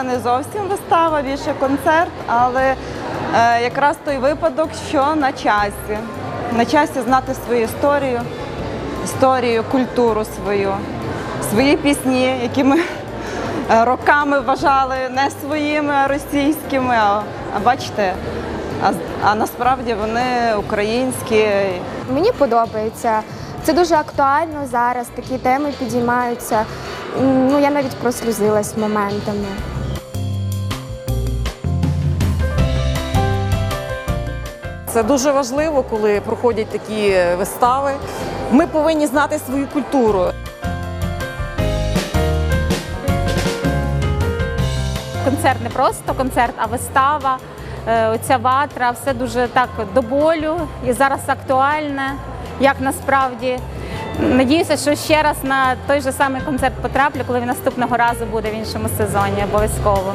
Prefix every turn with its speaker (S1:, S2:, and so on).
S1: це не зовсім вистава, більше концерт, але е, якраз той випадок, що на часі. На часі знати свою історію, історію, культуру свою, свої пісні, які ми е, роками вважали не своїми, а російськими. А, бачите, а, а насправді вони українські.
S2: Мені подобається. Це дуже актуально зараз. Такі теми підіймаються. Ну я навіть прослюзилась моментами.
S3: Це дуже важливо, коли проходять такі вистави. Ми повинні знати свою культуру.
S4: концерт не просто концерт, а вистава. Е, Оця ватра, все дуже так до болю і зараз актуальне, як насправді. Надіюся, що ще раз на той же самий концерт потраплю, коли він наступного разу буде в іншому сезоні. Обов'язково.